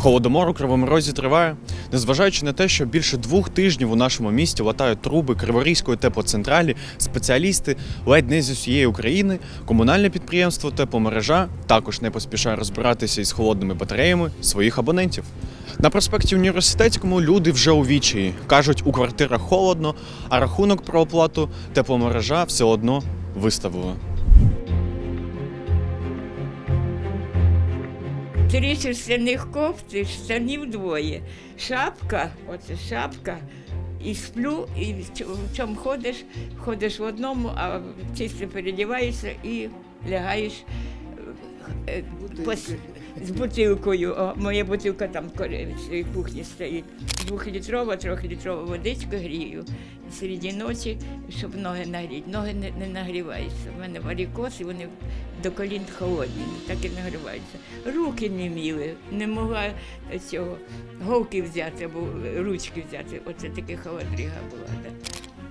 Холодомор у Кривому Розі триває, незважаючи на те, що більше двох тижнів у нашому місті латають труби Криворізької теплоцентралі, спеціалісти ледь не з усієї України, комунальне підприємство Тепломережа також не поспішає розбиратися із холодними батареями своїх абонентів. На проспекті університетському люди вже у відчаї. кажуть, у квартирах холодно, а рахунок про оплату тепломережа все одно виставила. Три шерстяних кофти, штанів двоє. Шапка, оце шапка. І сплю, і в чому ходиш, ходиш в одному, а чисто передіваєшся і лягаєш е, з бутилкою. О, моя бутилка там в цій кухні стоїть. Двохлітрова, трьохлітрова водичка грію. Серед ночі, щоб ноги нагріти. Ноги не, не нагріваються. У мене варікоз, і вони до колін холодні, так і нагріваються. Руки не міли, не могла цього голки взяти або ручки взяти. Оце таке холодріга була. Да.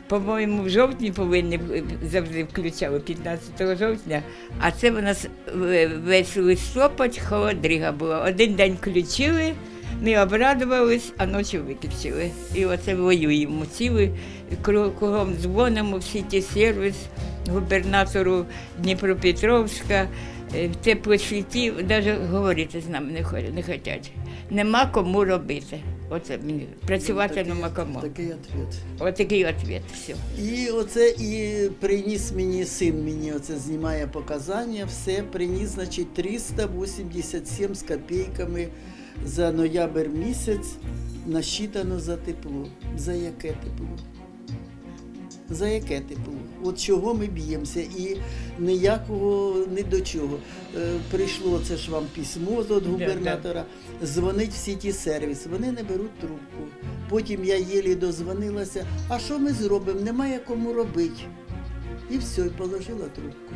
По-моєму, в жовтні повинні завжди включали 15 жовтня, а це в нас в- весь листопад холодріга була. Один день включили, ми обрадувались, а ночі виключили. І оце воюємо. Цілий кругом дзвонимо, всі ті сервіс губернатору Дніпропетровська, е, в теплосвіті, навіть говорити з нами. Не хочуть. Нема кому робити. Оце мені працювати нема кому. Такий ответ. Отакий відповідь. Все. І оце і приніс мені син мені оце знімає показання, все приніс, значить, 387 з копійками за ноябрь місяць насчитано за тепло. За яке тепло? За яке тепло? От чого ми б'ємося? І ніякого ні до чого. Е, прийшло це ж вам письмо від губернатора. Дзвонить всі ті сервіси. Вони не беруть трубку. Потім я єлі дозвонилася. А що ми зробимо? Немає кому робити. І все, і положила трубку.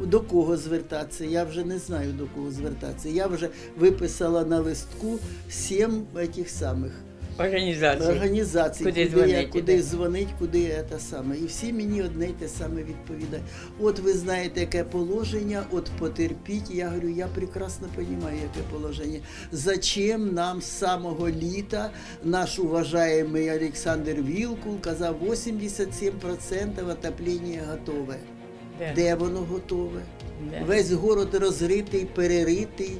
До кого звертатися? Я вже не знаю до кого звертатися. Я вже виписала на листку сім тих самих Організація. організацій, Куди куди, я, дзвонити, куди да. дзвонить, куди це саме. І всі мені одне й те саме відповідають. От ви знаєте, яке положення, от потерпіть. Я говорю, я прекрасно розумію, яке положення. Зачем нам з самого літа наш уважаємий Олександр Вілкул казав 87% отоплення готове. Да. Де воно готове? Да. Весь город розритий, переритий.